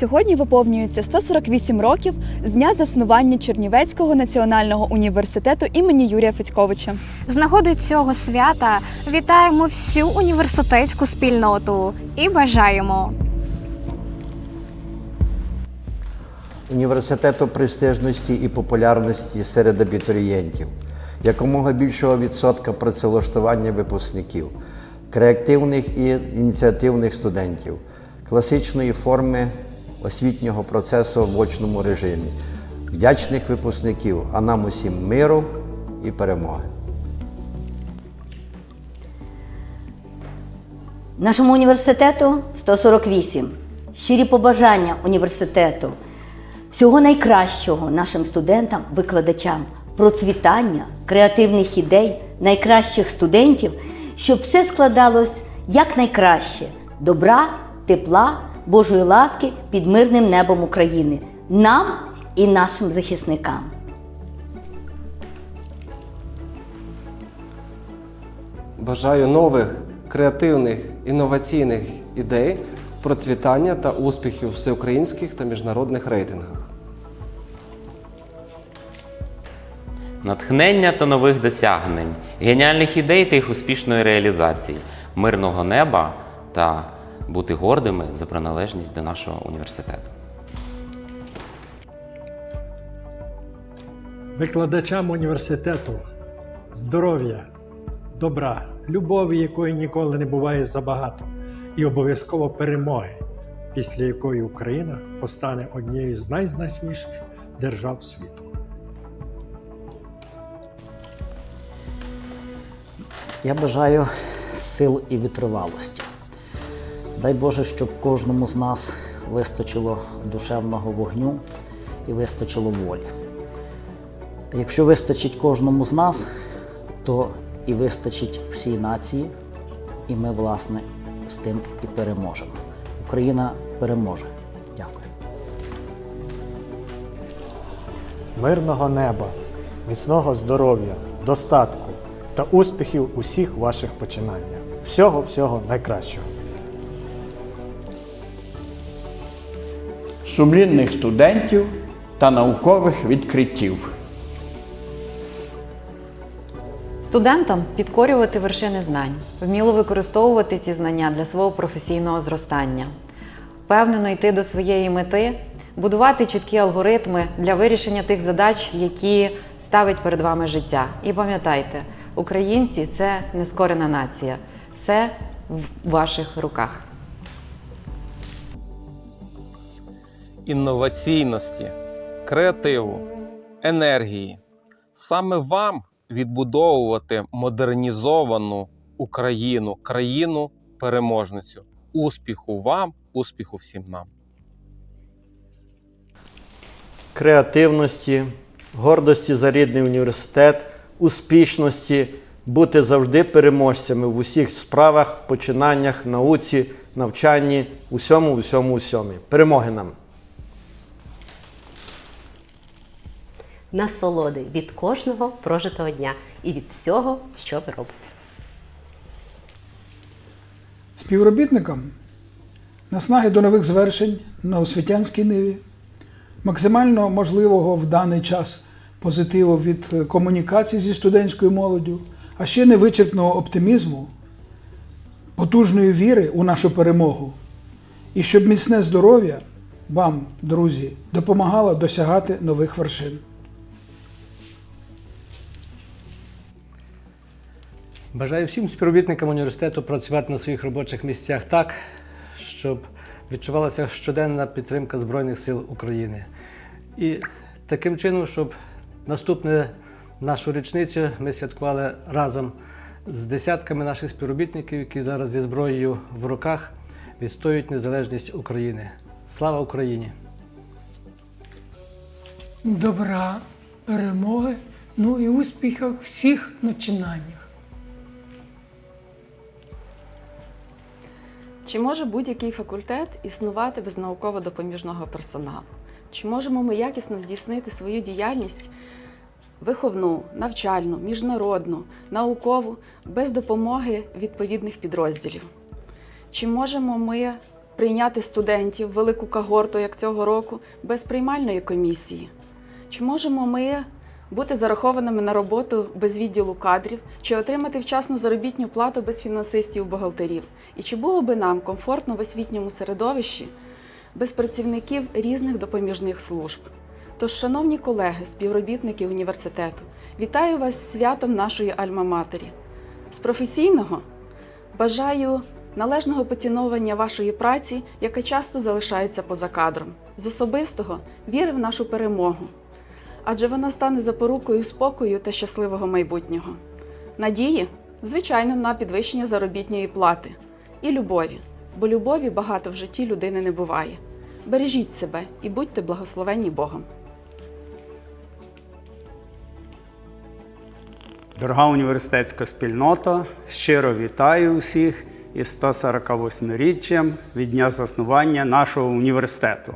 Сьогодні виповнюється 148 років з дня заснування Чернівецького національного університету імені Юрія Федьковича. З нагоди цього свята вітаємо всю університетську спільноту і бажаємо університету престижності і популярності серед абітурієнтів, якомога більшого відсотка працевлаштування випускників, креативних і ініціативних студентів, класичної форми освітнього процесу в очному режимі, вдячних випускників, а нам усім миру і перемоги. Нашому університету 148. Щирі побажання університету. Всього найкращого нашим студентам, викладачам, процвітання, креативних ідей, найкращих студентів, щоб все складалось якнайкраще. Добра, тепла, Божої ласки під мирним небом України. Нам і нашим захисникам. Бажаю нових, креативних, інноваційних ідей, процвітання та успіхів у всеукраїнських та міжнародних рейтингах. натхнення та нових досягнень, геніальних ідей та їх успішної реалізації, мирного неба та бути гордими за приналежність до нашого університету. викладачам університету здоров'я, добра, любові, якої ніколи не буває забагато, і обов'язково перемоги, після якої Україна постане однією з найзначніших держав світу. Я бажаю сил і витривалості. Дай Боже, щоб кожному з нас вистачило душевного вогню і вистачило волі. Якщо вистачить кожному з нас, то і вистачить всій нації, і ми, власне, з тим і переможемо. Україна переможе. Дякую. мирного неба, міцного здоров'я, достатку та успіхів у всіх ваших починаннях. Всього всього найкращого. Сумлінних студентів та наукових відкриттів. Студентам підкорювати вершини знань, вміло використовувати ці знання для свого професійного зростання, впевнено йти до своєї мети, будувати чіткі алгоритми для вирішення тих задач, які ставить перед вами життя. І пам'ятайте, українці це нескорена нація, все в ваших руках. Інноваційності, креативу, енергії. Саме вам відбудовувати модернізовану Україну, країну переможницю. Успіху вам, успіху всім нам! креативності, гордості за рідний університет, успішності, бути завжди переможцями в усіх справах, починаннях, науці, навчанні, усьому, усьому, усьому. Перемоги нам! Насолоди від кожного прожитого дня і від всього, що ви робите. Співробітникам наснаги до нових звершень на освітянській ниві, максимально можливого в даний час позитиву від комунікації зі студентською молоддю, а ще невичерпного оптимізму, потужної віри у нашу перемогу. І щоб міцне здоров'я вам, друзі, допомагало досягати нових вершин. Бажаю всім співробітникам університету працювати на своїх робочих місцях так, щоб відчувалася щоденна підтримка Збройних сил України. І таким чином, щоб наступне нашу річницю ми святкували разом з десятками наших співробітників, які зараз зі зброєю в руках відстоюють незалежність України. Слава Україні! добра, перемоги, ну і успіхів всіх начинаннях. Чи може будь-який факультет існувати без науково-допоміжного персоналу? Чи можемо ми якісно здійснити свою діяльність виховну, навчальну, міжнародну, наукову без допомоги відповідних підрозділів? Чи можемо ми прийняти студентів, велику когорту, як цього року, без приймальної комісії? Чи можемо ми бути зарахованими на роботу без відділу кадрів, чи отримати вчасну заробітну плату без фінансистів-бухгалтерів? І чи було би нам комфортно в освітньому середовищі без працівників різних допоміжних служб? Тож, шановні колеги, співробітники університету, вітаю вас з святом нашої Альма-Матері. З професійного бажаю належного поціновування вашої праці, яка часто залишається поза кадром. З особистого віри в нашу перемогу, адже вона стане запорукою спокою та щасливого майбутнього. Надії, звичайно, на підвищення заробітної плати і любові, бо любові багато в житті людини не буває. Бережіть себе і будьте благословенні Богом. Дорога університетська спільнота, щиро вітаю усіх із 148-річчям від дня заснування нашого університету.